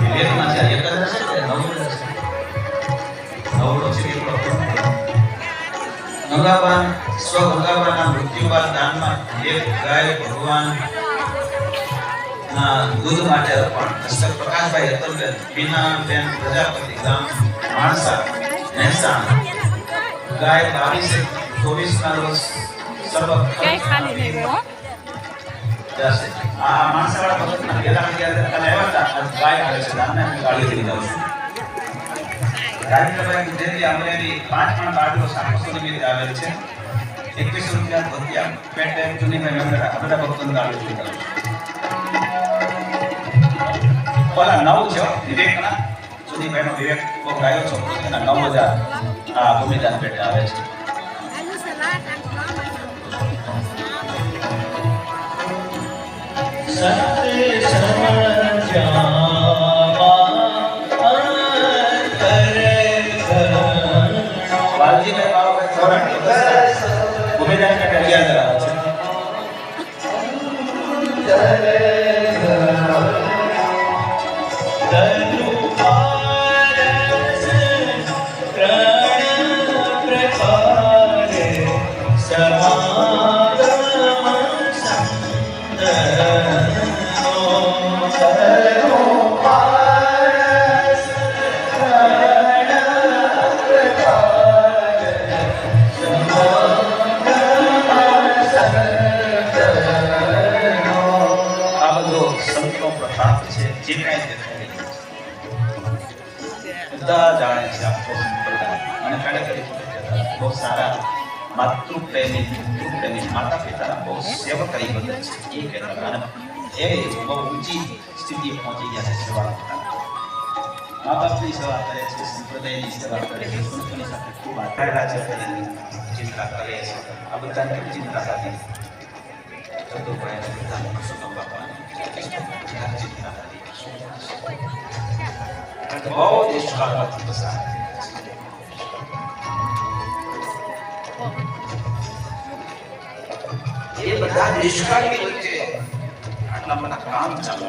વિવેકમાં છે એક જ હશે કે નવડું છે ગંગાબાન સ્વ ગંગાબાના મૃત્યુ બાદ દાનમાં એક ગાય ભગવાન ના દૂધ માટે અર્પણ. હસ્તક પ્રકાશભાઈ અતલબેન બીનાબેન પ્રજાપતિ ગામ માણસા મહેસાણા. ગાય બાવીસે ચોવીસ ના રોજ સર્વ ખાલી નહીં હો. જશે. આ માણસાવાળા ભગતના આવ્યા ગુજેરી અમરેલી પાંચ પણ બાળકો સાતસો નિમિત્તે આવેલ છે. એકવીસો રૂપિયા ભત્યા પેટ ટાઈમ જૂનીભાઈ મેમ્બર બધા ભક્તોને ગાળી લઈ નવ છે, વિવેકના? જૂનીભાઈનો વિવેક બહુ ગાયો છો? એના નવ હજાર આ ભૂમિદાન પેટે આવે છે. સત્ય સમજાવા બધો જાણે છે આખો સંપ્રદાય અને ખરેખર બહુ સારા માતૃપ્રેમી પિતૃપ્રેમી માતા પિતાના બહુ સેવક કરી બધા છે. એ કહેતા હતા. એ બહુ ઊંચી સ્થિતિએ પહોંચી ગયા છે સેવા મા બાપની સેવા કરે છે સંપ્રદાયની સેવા કરે છે સંતોની સાથે ખૂબ આધારેલા છે ચિંતા કરે છે આ બધાને ચિંતા સાથે ચતુર્ભાઈ અને પિતાને કૃષ્ણ બાપાને ચિંતા હતી બધા નિષ્કાળની આટલા બધા કામ ચાલુ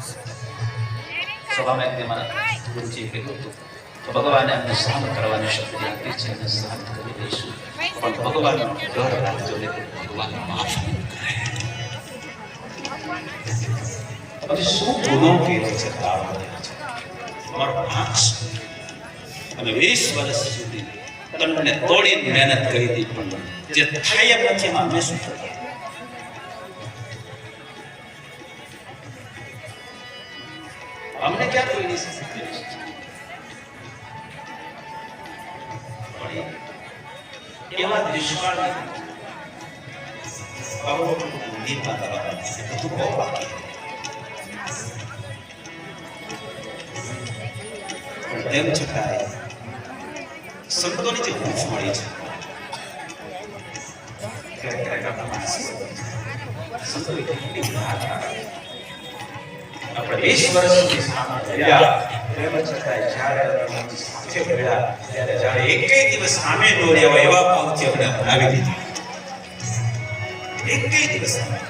સભામાં એક મારા ગુરુજીએ કીધું હતું તો ભગવાને અમને સહન કરવાની શક્તિ આપી છે અને સહન કરી દઈશું પણ ભગવાનનો ડર રાખજો ને ભગવાન માફ પછી શું ગુનો કર્યો છે તારો છે તમારો પાંચ અને વીસ વર્ષ સુધી તમને તોડી મહેનત કરી હતી પણ જે થાય નથી એમાં અમે શું તેમ છતાંય સંતોની જે હૂંફ મળી છે એકેય દિવસ સામે ન હોય એવા ભાવથી આપણે બનાવી દીધા. એક દિવસ સામે.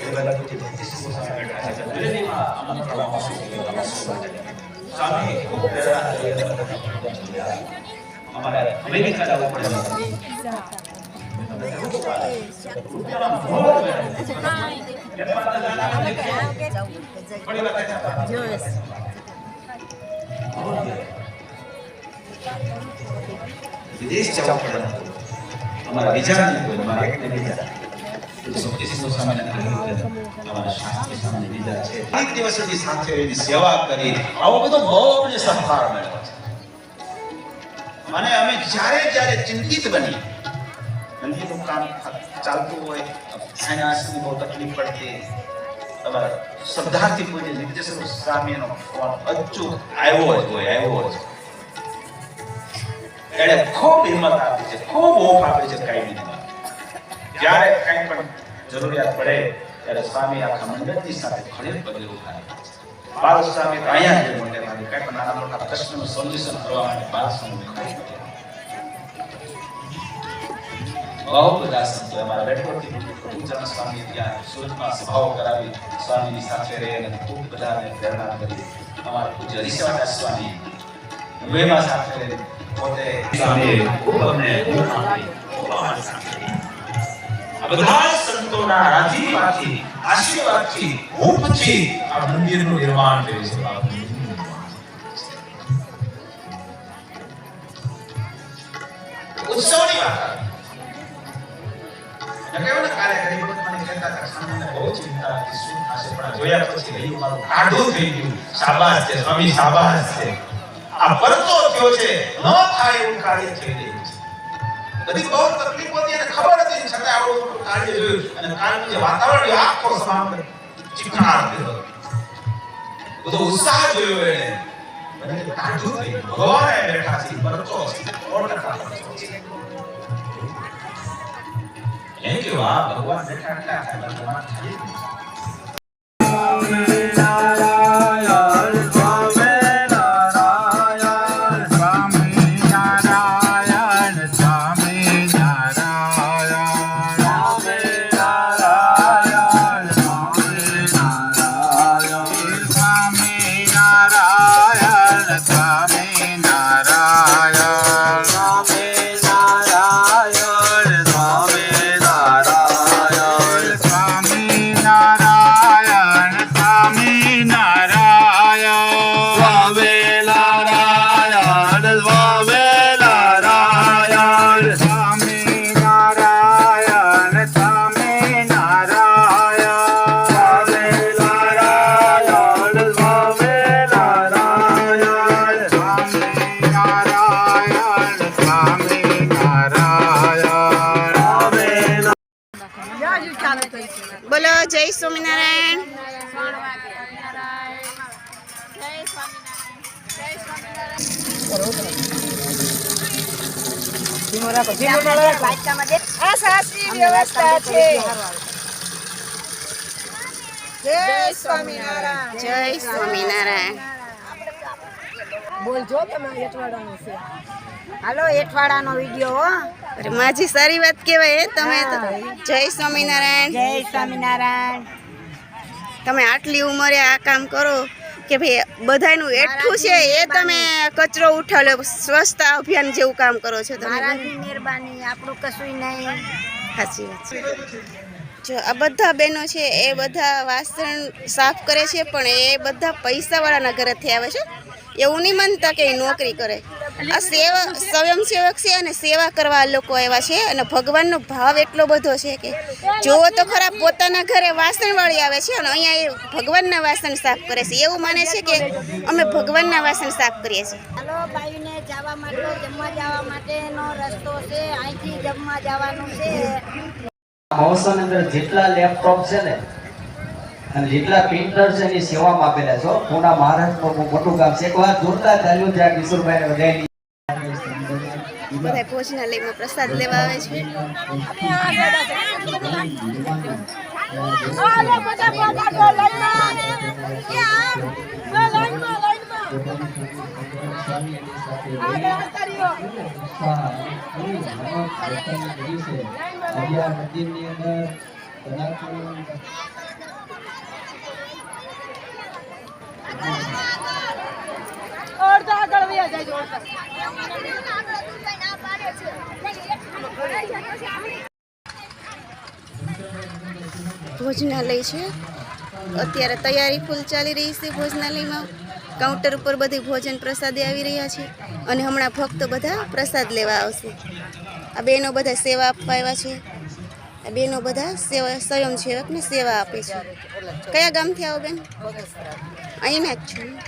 બધા જે ભક્તિ સમૂહ સામે બેઠા છે દરેકમાં જ્યારે જ્યારે ચિંતિત બની ચાલતું હોય ફાઇનાન્સની તકલીફ પડતી તમારા શ્રદ્ધાથી પૂજ્ય નિત્યસ્વરૂપ આવ્યો જ હોય ખૂબ હિંમત આપી છે, ખૂબ ઓફ આપે છે નહીં જ્યારે કંઈ પણ જરૂરિયાત પડે ત્યારે સ્વામી આખા મંડળની સાથે ખડે પગે છે. બાલ સ્વામી અહીંયા જ મોટે ભાગે કાંઈ પણ નાના મોટા પ્રશ્નનું સોલ્યુશન કરવા માટે બાલ સ્વામી. બહુ બધા સંતો અમારા બેઠોથી પૂજન સ્વામી ત્યાં સુરતમાં સભાઓ કરાવી સ્વામીની સાથે રહી અને ખૂબ બધાને પ્રેરણા કરી અમારા પૂજ્ય હરિશવાદાસ સ્વામી મુંબઈમાં સાથે પોતે સ્વામી ખૂબ અમને ઊંઘ આપી, ખૂબ સાથે બધા સંતોના રાજીવાથી આશીર્વાદથી હૂંફથી આ મંદિરનું નિર્માણ થયું છે પછી સ્વામી શાબાશ છે. આ પરતો થયો છે, ન થાય એવું કાર્ય થઈ. બધી બહુ તકલીફો હતી અને ખબર હતી. છતાં આવું કાર્ય અને કારણ જે વાતાવરણ આખો સમાન ચીકણાટ થયો. બધો ઉત્સાહ જોયો એને. મને ભગવાન બેઠા છે. ભગવાન બેઠા ભગવાન આ સાચી વ્યવસ્થા છે. જય સ્વામિનારાયણ. જય સ્વામિનારાયણ. બોલજો તમે એઠવાડાનું છે. હાલો એઠવાડાનો વિડિયો હો. અરે માજી સારી વાત કહેવાય તમે જય સ્વામિનારાયણ. જય સ્વામિનારાયણ. તમે આટલી ઉંમરે આ કામ કરો. કે ભાઈ બધાનું એટલું છે એ તમે કચરો ઉઠાવ્યો સ્વચ્છતા અભિયાન જેવું કામ કરો છો તમે. મહેરબાની આપણું કશું નહીં. સાચી વાત છે. જો આ બધા બહેનો છે એ બધા વાસણ સાફ કરે છે પણ એ બધા પૈસાવાળાના ઘરેથી આવે છે. એવું નહીં માનતા કે એ નોકરી કરે. આ સેવા સ્વયંસેવક છે અને સેવા કરવા લોકો આવ્યા છે અને ભગવાનનો ભાવ એટલો બધો છે કે જોવો તો ખરા પોતાના ઘરે વાસણવાળી આવે છે અને અહીંયા એ ભગવાનના વાસણ સાફ કરે છે. એવું માને છે કે અમે ભગવાનના વાસણ સાફ કરીએ છીએ. હાલો ભાઈને જવા માટે જમવા જવા માટેનો રસ્તો છે. અહીંથી જમવા જવાનું છે. હાઉસની અંદર જેટલા લેપટોપ છે ને અને જેટલા પેન્ટર છે એની સેવામાં આપેલા છો પૂના મહારાષ્ટ્રમાં મોટું કામ છે. એકવાર જોરદાર ચાલ્યું છે આ કિશોરભાઈ વધારી પ્રસાદ લેવા આવે છે. ભોજનાલય છે. અત્યારે તૈયારી ફૂલ ચાલી રહી છે ભોજનાલયમાં. કાઉન્ટર ઉપર બધી ભોજન પ્રસાદી આવી રહ્યા છે. અને હમણાં ભક્તો બધા પ્રસાદ લેવા આવશે. આ બેનો બધા સેવા આપવા આવ્યા છે. આ બેનો બધા સેવા સ્વયં સ્વયંસેવકને સેવા આપે છે. કયા ગામથી આવો બેન? અહીંના જ છું.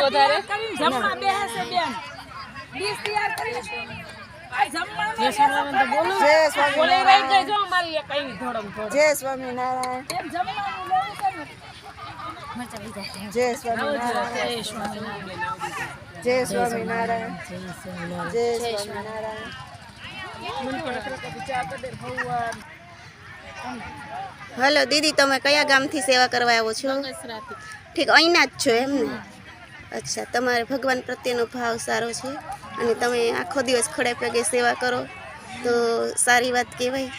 વધારે. જમવા બેસે બેન. તૈયાર કરી છે જય. સ્વામિનારાયણ. જય સ્વામિનારાયણ. જય સ્વામિનારાયણ. જય સ્વામિનારાયણ. હલો દીદી તમે કયા ગામથી સેવા કરવા આવો છો? ઠીક, અહીંના જ છો એમ ને? અચ્છા, તમારે ભગવાન પ્રત્યેનો ભાવ સારો છે અને તમે આખો દિવસ ખડે પગે સેવા કરો, તો સારી વાત કહેવાય.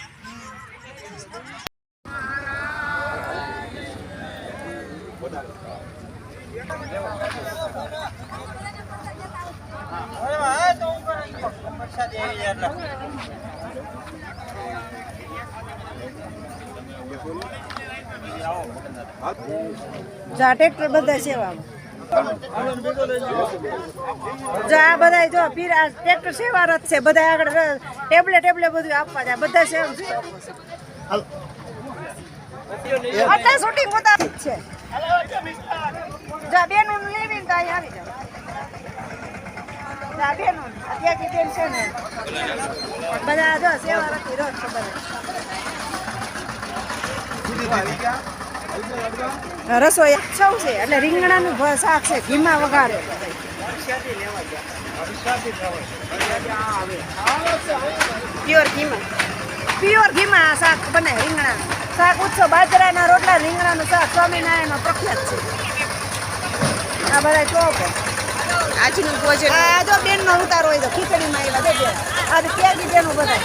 જા ટ્રેક્ટર બધા સેવામાં. જા બધા જો પીર ટ્રેક્ટર સેવા રથ છે. બધા આગળ ટેબલે ટેબલે બધું આપવા જાય. બધા સેવા અત્યારે શૂટિંગ છે. બધા જો સેવા રથી રોજ બધા. રસોઈ સૌ છે એટલે રીંગણાનું શાક છે ઘીમાં વઘારે. પ્યોર ઘીમાં. પ્યોર ઘીમાં શાક બને રીંગણા. શાક ઉત્સવ બાજરાના રોટલા રીંગણાનું શાક સ્વામિનારાયણમાં પ્રખ્યાત છે. આ બધા ચોપ આજનું ભોજન. આ જો બેનનો ઉતારો હોય તો ખીચડીમાં એવા દેજો આ તો ત્યાગી બેનું બધા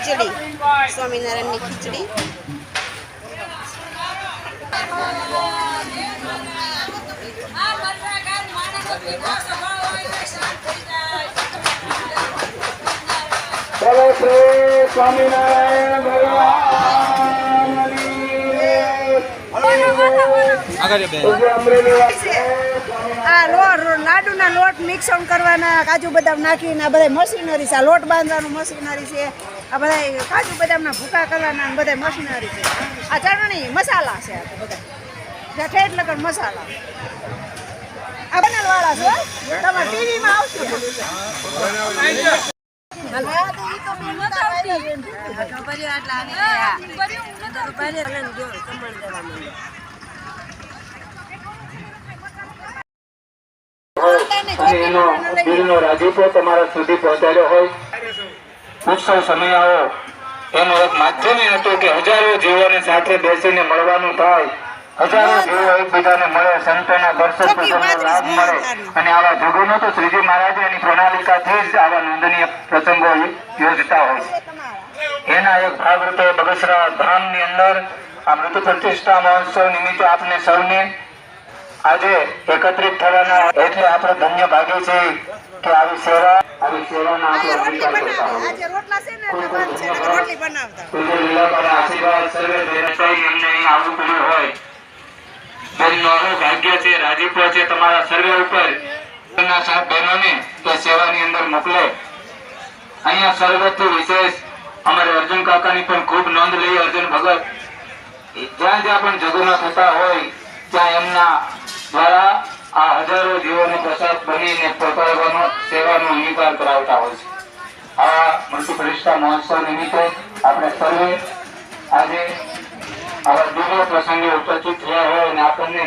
ખીચડી સ્વામિનારાયણની ખીચડી બોલો શ્રી આ લોટ લાડુના લોટ મિક્સણ કરવાના, કાજુ બદામ નાખીને આ બધા મશીનરી છે. આ લોટ બાંધવાનું મશીનરી છે. આ બધા કાજુ બદામના ભૂકા કરવાના બધા મશીનરી છે. આ ચટણી મસાલા છે બધા ઠેઠ લગન મસાલા. બનાવવાળા છે. તમારે ટીવીમાં આવશે. એનો રાજીપો તમારા સુધી પહોંચાડ્યો હોય. ઉત્સવ સમય આવો. એનું એક માધ્યમ હતું કે હજારો જીવોને સાથે બેસીને મળવાનું થાય. હજારો જીવો એકબીજાને મળે સંતોના દર્શન પૂજનનો લાભ મળે. અને આવા જગોનો તો શ્રીજી મહારાજે એની પ્રણાલિકાથી જ આવા નોંધનીય પ્રસંગો યોજતા હોય એના એક ભાગરૂપે બગસરા ધામની અંદર આ મૃત પ્રતિષ્ઠા મહોત્સવ નિમિત્તે આપને સૌને આજે એકત્રિત થવાના એટલે આપણે ધન્ય ભાગ્ય છે કે આવી સેવા આવી સેવાના આપણે અધિકાર કરતા આજે રોટલા છે ને એટલે બંધ છે એટલે રોટલી બનાવતા. આશીર્વાદ સર્વે દેવતાઓને એમને આવવું પડ્યું હોય. અનું ભાગ્ય છે, રાજીપો છે, તમારા સર્વે ઉપર ત્યાં એમના દ્વારા આ હજારો જીવોને પ્રસાદ બનીને સેવાનો અંગીકાર કરાવતા હોય છે. આ મૃત્યુ પ્રતિષ્ઠા મહોત્સવ નિમિત્તે આપણે સર્વે આજે આવા દિવ્ય પ્રસંગે ઉપસ્થિત થયા હોય અને આપણને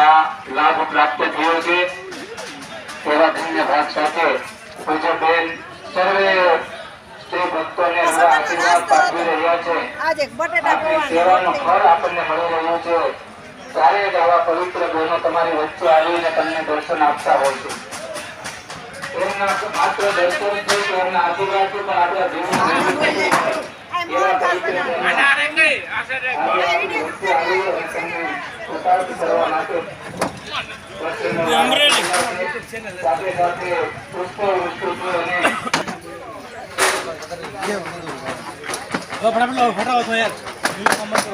આ લાભ પ્રાપ્ત થયો છે. એવા ધન્ય ભાગ સાથે પૂજ્ય બેન સર્વે ભક્તોને આશીર્વાદ પાઠવી રહ્યા છે. આપણી સેવાનું ફળ આપણને મળી રહ્યો છે. ત્યારે જ આવા પવિત્ર બહેનો તમારી વચ્ચે આવીને તમને દર્શન આપતા હોય છે. એમના માત્ર દર્શન છે એમના પણ રહેલું છે. આજે આપણી વચ્ચે સાથે સાથે પુષ્પો વૃક્ષો છે અને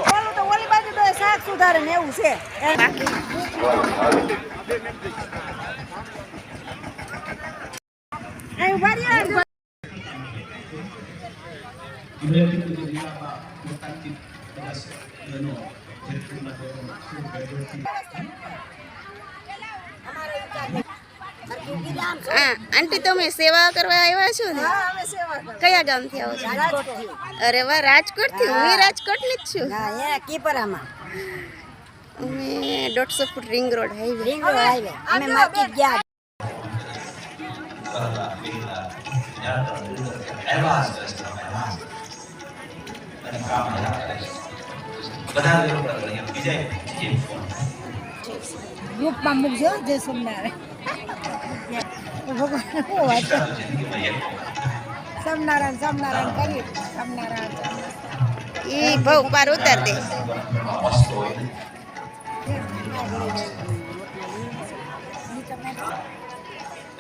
ઓલું તો ઓલી બાજુ તો શાક સુધારે ને એવું છે અહીં ઊભા રહ્યા હા આંટી તમે સેવા કરવા આવ્યા છો ને? કયા ગામથી આવો છો? અરે વાહ રાજકોટથી? હું રાજકોટની જ છું? કીપરામાં. અમે દોઢસો foot ring road highway. Ring road highway. અમે માર્કેટ ગયા. એડવાન્સ રસ્તા, એડવાન્સ. અને કામ બધા કરે છે. બધા લોકો બીજા જે. મૂકજો જય સોમનારાયણ? સોમનારાયણ સોમનારાયણ કરીએ સોમનારાયણ એ બહુ પાર ઉતાર દે.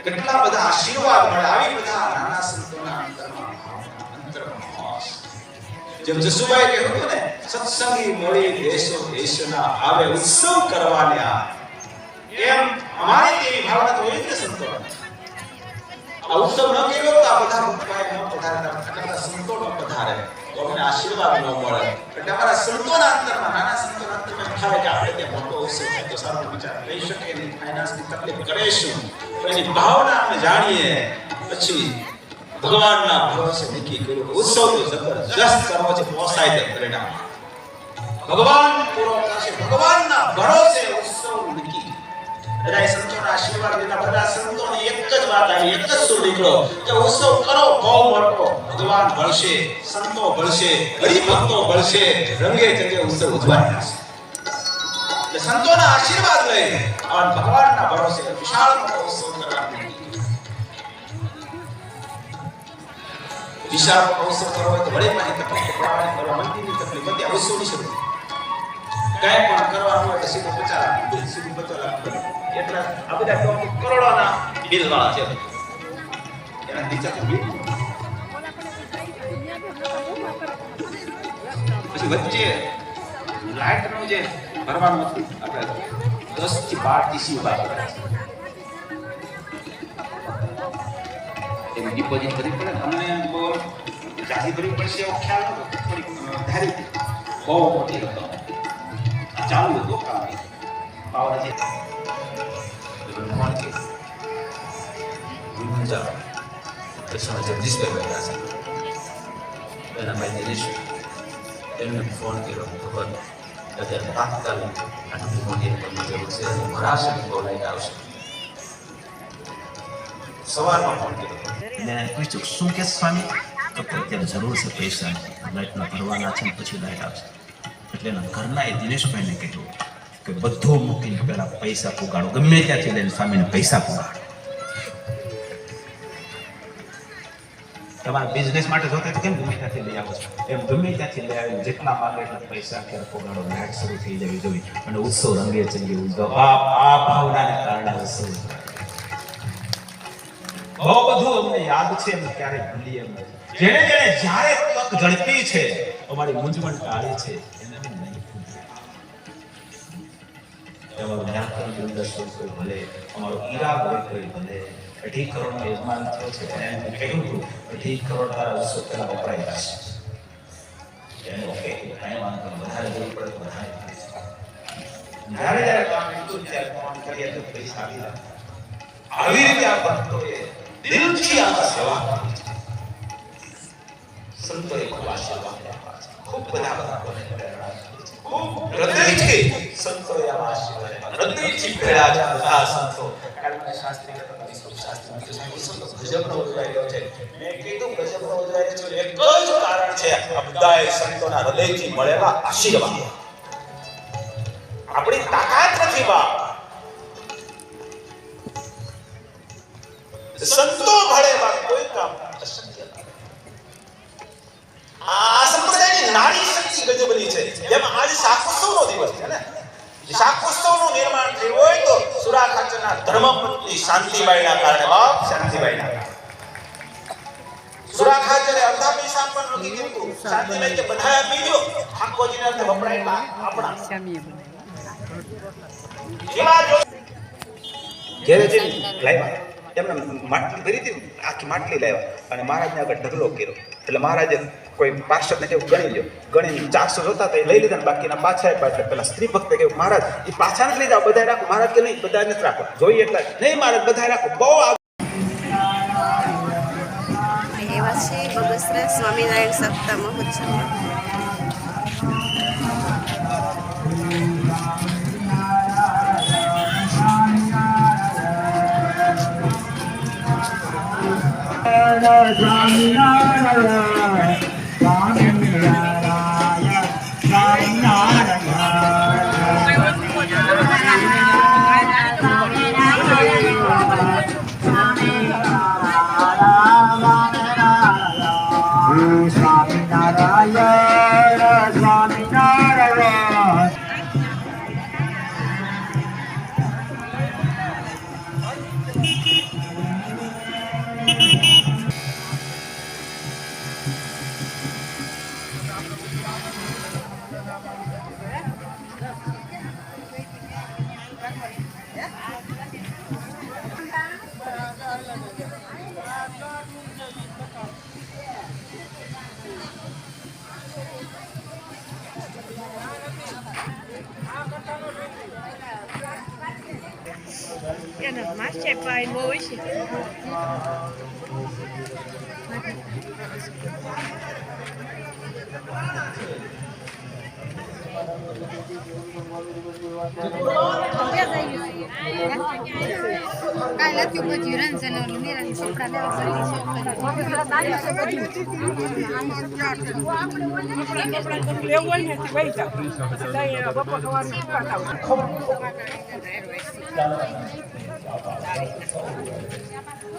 કેટલા બધા આશીર્વાદ મળે આવી બધા નાના સંતોના જેમ જસુભાઈ કહ્યું ને, સત્સંગી મળી દેશો દેશના આવે ઉત્સવ કરવાને આ એમ અમારી તેવી ભાવના તો હોય ને સંતો. આ ઉત્સવ ન કર્યો તો આ બધા ભક્તોએ ન પધારે સંતો ન પધારે. તો આશીર્વાદ ન મળે. એટલે અમારા સંતોના નાના સંતોના થાય કે આપણે તે મોટો થાય તો સારો વિચાર લઈ શકે એની ફાઇનાન્સની તકલીફ કરેશું. તો એની ભાવના અમે જાણીએ. પછી ભગવાનના ભરોસે નક્કી કર્યું ઉત્સવ તો જબરજસ્ત કરવો છે, પોસાય તે પરિણામ. ભગવાન પૂરો થશે. ભગવાનના ભરોસે ઉત્સવ બધા સંતોના આશીર્વાદ લીધા. બધા સંતોની એક જ વાત આવી, એક જ સુર નીકળો કે ઉત્સવ કરો બહુ મોટો ભગવાન ભળશે, સંતો ભળશે હરિભક્તો ભળશે, રંગે ચંગે ઉત્સવ ઉજવાય. એટલે સંતોના આશીર્વાદ લઈ અને ભગવાનના ભરોસે વિશાળ મોટો ઉત્સવ કરવાનો. વિશાળ ઉત્સવ કરવો હોય તો વળી પાછી તકલીફ પડવાની કરવા પણ કરવાનું હોય તો સીધું પચાસ સીધું પચાસ. એટલા આ બધા અમુક કરોડોના બિલ વાળા છે. એના બિલ પછી વચ્ચે લાઇટનું જે ભરવાનું હતું, આપણે દસથી બાર ટીસી ઊભા કર્યા છે. ડિપોઝિટ કરવી પડે અમને બહુ જાજી ભરવી પડશે, એવો ખ્યાલ નહોતો થોડીક ધારી. બહુ મોટી રકમ. ચાલુ હતું, કામ. પાવર છે એના ભાઈ દિનેશ એમને ફોન કર્યો ખબર જરૂર છે અને ભરાશે આવશે સવારમાં ફોન કર્યો મેં શું કે સ્વામી? તો અત્યારે જરૂર છે પૈસા લાઇટના ભરવાના છે પછી લાઇટ આવશે. એટલે એના ઘરના એ દિનેશભાઈને કીધું. કે બધો મૂકીને પેલા પૈસા પુગાડો. ગમે ત્યાંથી લઈને સ્વામીને પૈસા પુગાડો. તમારા બિઝનેસ માટે જોતા કેમ ગમે ત્યાંથી લઈ આવો છો? એમ ગમે ત્યાંથી લઈ આવીને જેટલા માંગે એટલા પૈસા અત્યારે પુગાડો. લાઇટ શરૂ થઈ જવી જોઈએ અને ઉત્સવ રંગે ચંગે ઉજવો. આ આ ભાવનાને કારણે ઉત્સવ બહુ બધું અમને યાદ છે એમ ક્યારેય ભૂલીએ જેને જેને જ્યારે તક ઝડપી છે, અમારી મૂંઝવણ ટાળી છે. તમારું જ્ઞાનકર વૃંદાશ્રમ કોઈ ભલે અમારો ઈરાદ હોય કોઈ ભલે અઢી કરોડનો યજમાન થયો છે એને એમ કહ્યું હતું અઢી કરોડ તારા વર્ષો પહેલા વપરાઈ જશે ખૂબ બધા ભક્તોને પ્રેરણા. ખૂબ હૃદયથી સંતોએ આવા આશીર્વાદ. હૃદયથી પ્રેરણા છે આ બધા સંતો. કારણ શાસ્ત્રી હતા, વિશ્વ શાસ્ત્રી મેં કીધું, સાહેબ, વિશ્વ તો ગજબનો ઉજવાઈ રહ્યો છે. મેં કીધું ગજબનો ઉજવાઈ છે એક જ કારણ છે. આ બધાય સંતોના હૃદયથી મળેલા આશીર્વાદ. આપણી તાકાત નથી બા સંતો ભળે બા કોઈ કામ અશક્ય નથી. આ સંપ્રદાયની શક્તિ છે. જેમાં આજે શાકોત્સવનો દિવસ છે ને. શાકોત્સવનું નિર્માણ થયું હોય તો સુરા ખાચરના ધર્મપત્ની શાંતિબાઈના કારણે, બાપ શાંતિબાઈના સુરા ખાચરે અડધા પૈસા પણ નથી શાંતિબાઈ કે બધા આપી દો ઠાકોરજીને અર્થે વપરાયેલા આપણા. એમાં જો ઘેરે જઈને લાવ્યા એમને માટલી ભરી હતી આખી માટલી લાવ્યા. અને મહારાજને આગળ ઢગલો કર્યો. એટલે મહારાજે કોઈ પાર્ષદને કેવું ગણી લ્યો. ગણીને ચારસો જોતા તો એ લઈ લીધા ને બાકીના પાછા આપ્યા એટલે પેલા સ્ત્રી ભક્તે કહ્યું, મહારાજ, એ પાછા નથી લીધા બધા રાખો. મહારાજ કે, નહીં બધા નથી રાખો. જોઈએ એટલે, નહીં, મહારાજ બધા રાખો. બહુ એવા છે બગસરા સ્વામિનારાયણ સપ્તાહ મહોત્સવમાં. la la la la la Matthew Bajiran channel ini Rani Sopra ne કરી છે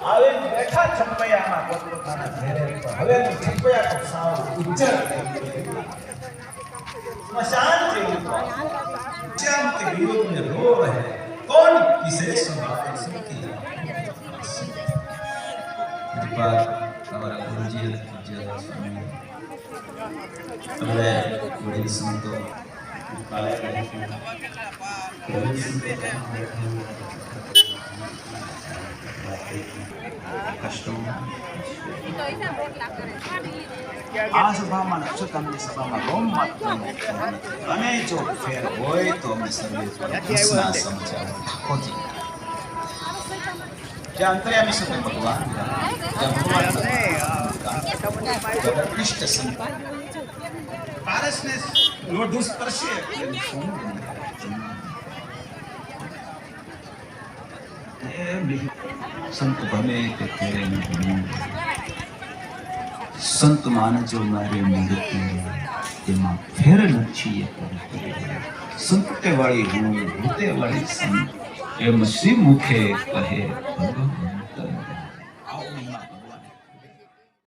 હવે બેઠા છપૈયામાં પોતપોતાના ઘેરે હવે છપૈયા તો સાવ ઉજ્જળ શાંતિ શાંતિ વિરોધ ને રો રહે કોણ કિસે સુનાવે સુનકી કૃપા તમારા ગુરુજી આ સભામાં નક્ષત્રની સભામાં રોમ માત્ર અને જો ફેર હોય તો અમે સર્વે હસના સમાચાર ઠાકોરજી જ્યાં અંતર્યામી સત્ય ભગવાન જ્યાં ભગવાન જ્યાં કૃષ્ણ સંત પારસને લોઢું સ્પર્શે એટલે સોનું બને. એ બી- સંત ભલે કે તેરે ન ભલે. સંત માનજો મારે મૂર્તિ તેમાં ફેર એમ શ્રી મુખે કહે. ભગવંત